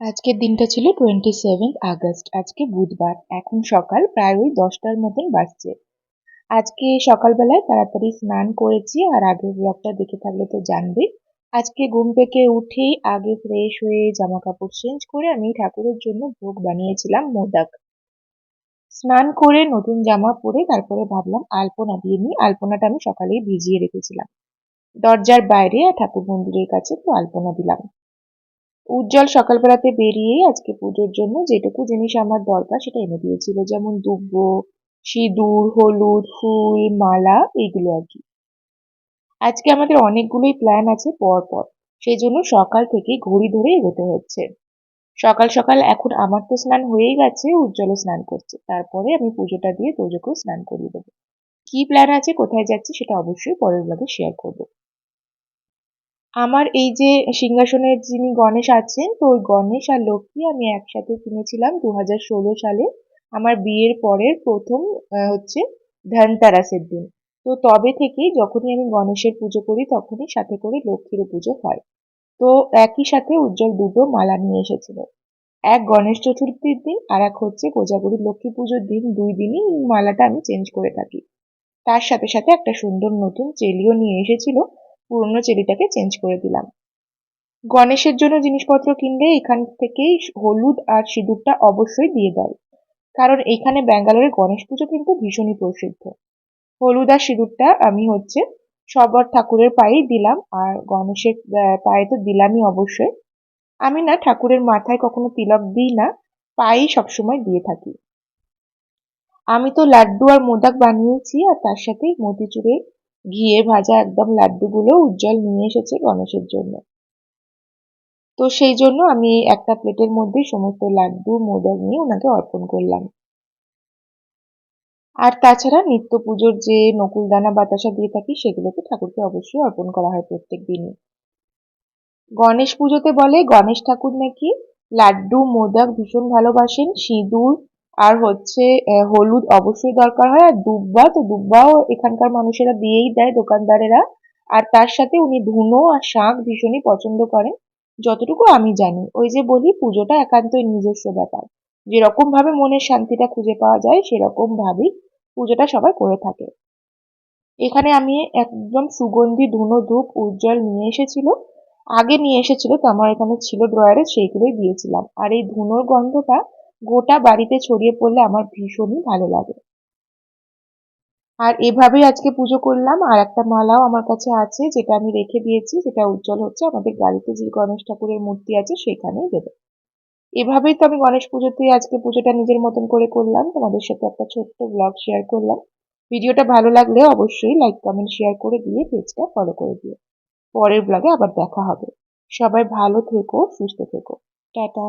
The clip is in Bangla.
আজকের দিনটা ছিল টোয়েন্টি সেভেন্থ আগস্ট, আজকে বুধবার। এখন সকাল, প্রায় ওই দশটার মতন বাজছে। আজকে সকালবেলায় তাড়াতাড়ি স্নান করেছি আর আগের ব্লগটা দেখে থাকলে তো জানবে। আজকে ঘুম থেকে উঠেই আগে ফ্রেশ হয়ে জামা কাপড় চেঞ্জ করে আমি ঠাকুরের জন্য ভোগ বানিয়েছিলাম, মোদক। স্নান করে নতুন জামা পরে তারপরে ভাবলাম আলপনা দিয়ে নিই। আলপনাটা আমি সকালেই ভিজিয়ে রেখেছিলাম। দরজার বাইরে ঠাকুর মন্দিরের কাছে তো আলপনা দিলাম। উজ্জ্বল সকালবেলাতে বেরিয়েই আজকে পুজোর জন্য যেটুকু জিনিস আমার দরকার সেটা এনে দিয়েছিল, যেমন দুব্ব, সিঁদুর, হলুদ, ফুল, মালা, এইগুলো আর কি। আজকে আমাদের অনেকগুলোই প্ল্যান আছে পর পর। সেই জন্য সকাল থেকে ঘড়ি ধরে এগোতে হচ্ছে। সকাল সকাল এখন আমার তো স্নান হয়েই গেছে, উজ্জ্বলও স্নান করছে। তারপরে আমি পুজোটা দিয়ে তোজোকেও স্নান করিয়ে দেবো। কি প্ল্যান আছে, কোথায় যাচ্ছি সেটা অবশ্যই পরের ব্লগে শেয়ার করব। আমার এই যে সিংহাসনের যিনি গণেশ আছেন, তো ওই গণেশ আর লক্ষ্মী আমি একসাথে কিনেছিলাম দু হাজার ষোলো সালে। আমার বিয়ের পরের প্রথম হচ্ছে ধনতেরাসের দিন। তো তবে থেকেই যখনই আমি গণেশের পুজো করি, তখনই সাথে করে লক্ষ্মীরও পুজো হয়। তো একই সাথে উজ্জ্বল দুটো মালা নিয়ে এসেছিল। এক গণেশ চতুর্থীর দিন আর এক হচ্ছে কোজাগরী লক্ষ্মী পুজোর দিন। দুই দিনই মালাটা আমি চেঞ্জ করে থাকি। তার সাথে সাথে একটা সুন্দর নতুন চেলিও নিয়ে এসেছিল। পুরনো চেরিটাকে চেঞ্জ করে দিলাম। গণেশের জন্য জিনিসপত্র কিনলে এখান থেকেই হলুদ আর সিঁদুরটা অবশ্যই দিয়ে দেয়। কারণ এখানে ব্যাঙ্গালোরে গণেশ পুজো কিন্তু ভীষণই প্রসিদ্ধ। হলুদ আর সিঁদুরটা আমি হচ্ছে সবার ঠাকুরের পায়েই দিলাম আর গণেশের পায়ে তো দিলামই অবশ্যই। আমি না ঠাকুরের মাথায় কখনো তিলক দিই না, পায়েই সবসময় দিয়ে থাকি। আমি তো লাড্ডু আর মোদাক বানিয়েছি আর তার সাথে মতিচুরের ঘিয়ে ভাজা একদম লাড্ডুগুলো উজ্জ্বল নিয়ে এসেছে গণেশের জন্য। তো সেই জন্য আমি একটা প্লেটের মধ্যে সমস্ত লাড্ডু, মোদক নিয়ে ওনাকে অর্পণ করলাম। আর তাছাড়া নিত্য পুজোর যে নকুলদানা বাতাসা দিয়ে থাকি, সেগুলোকে ঠাকুরকে অবশ্যই অর্পণ করা হয় প্রত্যেক দিনই। গণেশ পুজোতে বলে, গণেশ ঠাকুর নাকি লাড্ডু, মোদক ভীষণ ভালোবাসেন, সিঁদুর আর হচ্ছে হলুদ অবশ্যই দরকার হয়, আর দুব্বা, তো দুব্বাও এখানকার মানুষেরা দিয়েই দেয়, দোকানদারেরা। আর তার সাথে উনি ধুনো আর শাঁখ ভীষণই পছন্দ করেন। যতটুকু আমি জানি, ওই যে বলি, পুজোটা একান্তই নিজস্ব ব্যাপার। যেরকম ভাবে মনের শান্তিটা খুঁজে পাওয়া যায় সেরকম ভাবেই পুজোটা সবাই করে থাকে। এখানে আমি একদম সুগন্ধি ধুনো ধূপ উজ্জ্বল নিয়ে এসেছিল। আগে নিয়ে এসেছিল, তো আমার এখানে ছিল ড্রয়ারে, সেইগুলোই দিয়েছিলাম। আর এই ধুনোর গন্ধটা গোটা বাড়িতে ছড়িয়ে পড়লে আমার ভীষণই ভালো লাগে। আর এভাবেই আজকে পুজো করলাম। আর একটা মালাও আমার কাছে আছে, যেটা আমি রেখে দিয়েছি, যেটা উজ্জ্বল হচ্ছে। আমাদের গাড়িতে যে গণেশ ঠাকুরের মূর্তি আছে, সেখানেই দেবে। এভাবেই তো আমি গণেশ পুজোতে আজকে পুজোটা নিজের মতন করে করলাম। তোমাদের সাথে একটা ছোট্ট ব্লগ শেয়ার করলাম। ভিডিওটা ভালো লাগলে অবশ্যই লাইক কমেন্ট শেয়ার করে দিয়ে পেজটা ফলো করে দিও। পরের ব্লগে আবার দেখা হবে। সবাই ভালো থেকো, সুস্থ থেকো। টাটা।